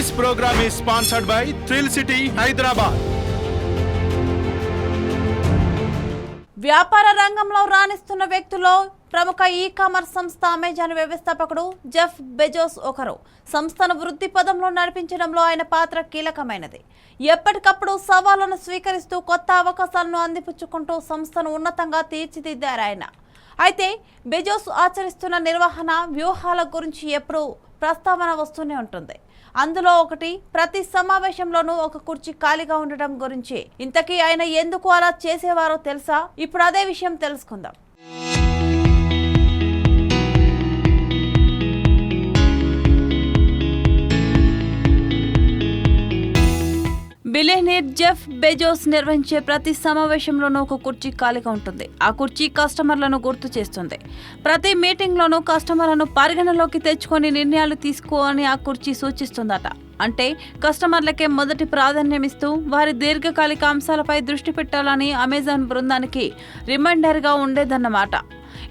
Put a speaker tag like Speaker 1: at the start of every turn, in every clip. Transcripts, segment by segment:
Speaker 1: This program is sponsored by thrill city Hyderabad
Speaker 2: వ్యాపార రంగంలో రాణిస్తున్న వ్యక్తుల్లో ప్రముఖ ఈ కామర్స్ సంస్థ అమెజాన్ వ్యవస్థాపకుడు జెఫ్ బెజోస్ ఒకరు. సంస్థను వృద్ధి పదంలో నడిపించడంలో ఆయన పాత్ర కీలకమైనది. ఎప్పటికప్పుడు సవాళ్ళను స్వీకరిస్తూ కొత్త అవకాశాలను అందిపుచ్చుకుంటూ సంస్థను ఉన్నతంగా తీర్చిదిద్దారు ఆయన అయితే బెజోస్ ఆచరిస్తున్న నిర్వహణ వ్యూహాల గురించి ఎప్పుడూ ప్రస్తావన వస్తూనే ఉంటుంది. అందులో ఒకటి ప్రతి సమావేశంలోనూ ఒక కుర్చీ ఖాళీగా ఉండటం గురించి. ఇంతకీ ఆయన ఎందుకు అలా చేసేవారో తెలుసా? ఇప్పుడు అదే విషయం తెలుసుకుందాం. బిలియనీర్ జెఫ్ బెజోస్ నిర్వహించే ప్రతి సమావేశంలోనూ ఒక కుర్చీ ఖాళీగా ఉంటుంది. ఆ కుర్చీ కస్టమర్లను గుర్తు చేస్తుంది. ప్రతి మీటింగ్లోనూ కస్టమర్లను పరిగణలోకి తెచ్చుకొని నిర్ణయాలు తీసుకోని ఆ కుర్చీ సూచిస్తుందట. అంటే కస్టమర్లకే మొదటి ప్రాధాన్యం ఇస్తూ వారి దీర్ఘకాలిక అంశాలపై దృష్టి పెట్టాలని అమెజాన్ బృందానికి రిమైండర్గా ఉండేదన్నమాట.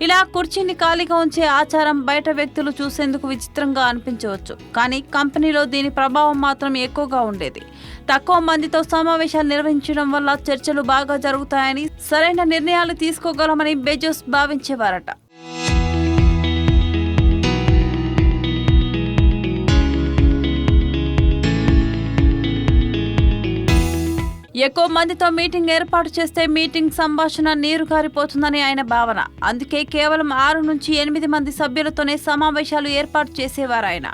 Speaker 2: ఇలా కుర్చీని ఖాళీగా ఉంచే ఆచారం బయట వ్యక్తులు చూసేందుకు విచిత్రంగా అనిపించవచ్చు. కానీ కంపెనీలో దీని ప్రభావం మాత్రం ఎక్కువగా ఉండేది. తక్కువ మందితో సమావేశాలు నిర్వహించడం వల్ల చర్చలు బాగా జరుగుతాయని సరైన నిర్ణయాలు తీసుకోగలమని బెజోస్ భావించేవారట. ఎక్కువ మందితో మీటింగ్ ఏర్పాటు చేస్తే మీటింగ్ సంభాషణ నీరు కారిపోతుందని ఆయన భావన. అందుకే కేవలం ఆరు నుంచి ఎనిమిది మంది సభ్యులతోనే సమావేశాలు ఏర్పాటు చేసేవారు ఆయన.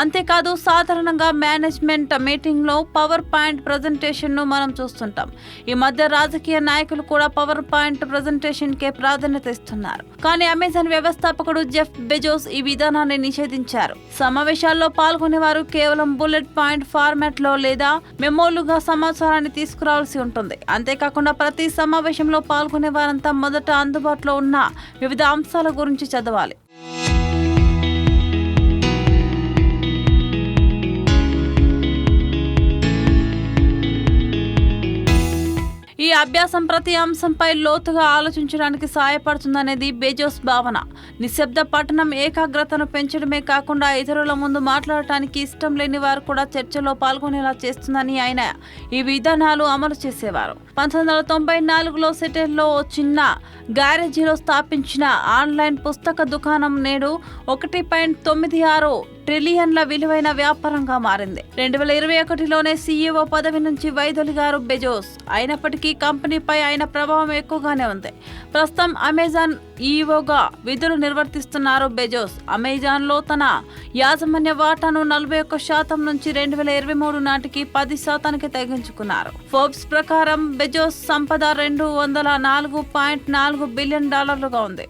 Speaker 2: అంతేకాదు సాధారణంగా మేనేజ్మెంట్ మీటింగ్లో పవర్ పాయింట్ ప్రజెంటేషన్ను మనం చూస్తుంటాం. ఈ మధ్య రాజకీయ నాయకులు కూడా పవర్ పాయింట్ ప్రజెంటేషన్కే ప్రాధాన్యత ఇస్తున్నారు. కానీ అమెజాన్ వ్యవస్థాపకుడు జెఫ్ బెజోస్ ఈ విధానాన్ని నిషేధించారు. సమావేశాల్లో పాల్గొనేవారు కేవలం బుల్లెట్ పాయింట్ ఫార్మాట్లో లేదా మెమోలుగా సమాచారాన్ని తీసుకు తీసుకురావాల్సి ఉంటుంది. అంతేకాకుండా ప్రతి సమావేశంలో పాల్గొనే వారంతా మొదట అందుబాటులో ఉన్న వివిధ అంశాల గురించి చదవాలి. ఈ అభ్యాసం ప్రతి అంశంపై లోతుగా ఆలోచించడానికి సహాయపడుతుందనేది బేజోస్ భావన. నిశ్శబ్ద పఠనం ఏకాగ్రతను పెంచడమే కాకుండా ఇతరుల ముందు మాట్లాడటానికి ఇష్టం లేని వారు కూడా చర్చలో పాల్గొనేలా చేస్తుందని ఆయన ఈ విధానాలు అమలు చేసేవారు. పంతొమ్మిది వందల తొంభై నాలుగులో సిటీల్లో చిన్న గ్యారేజీలో స్థాపించిన ఆన్లైన్ పుస్తక దుకాణం నేడు ఒకటి పాయింట్ తొమ్మిది ఆరు ట్రిలియన్ల విలువైన వ్యాపారంగా మారింది. రెండు వేల ఇరవై ఒకటిలోనే సీఈఓ పదవి నుంచి వైదొలిగారు బెజోస్. అయినప్పటికీ కంపెనీపై ఆయన ప్రభావం ఎక్కువగానే ఉంది. ప్రస్తుతం అమెజాన్ ఈఓగా విధులు నిర్వర్తిస్తున్నారు బెజోస్. అమెజాన్లో తన యాజమాన్య వాటాను నలభై ఒక్క శాతం నుంచి రెండు వేల ఇరవై మూడు నాటికి పది శాతానికి తగ్గించుకున్నారు. ఫోర్బ్స్ ప్రకారం బెజోస్ సంపద రెండు వందల నాలుగు పాయింట్ నాలుగు బిలియన్ డాలర్లుగా ఉంది.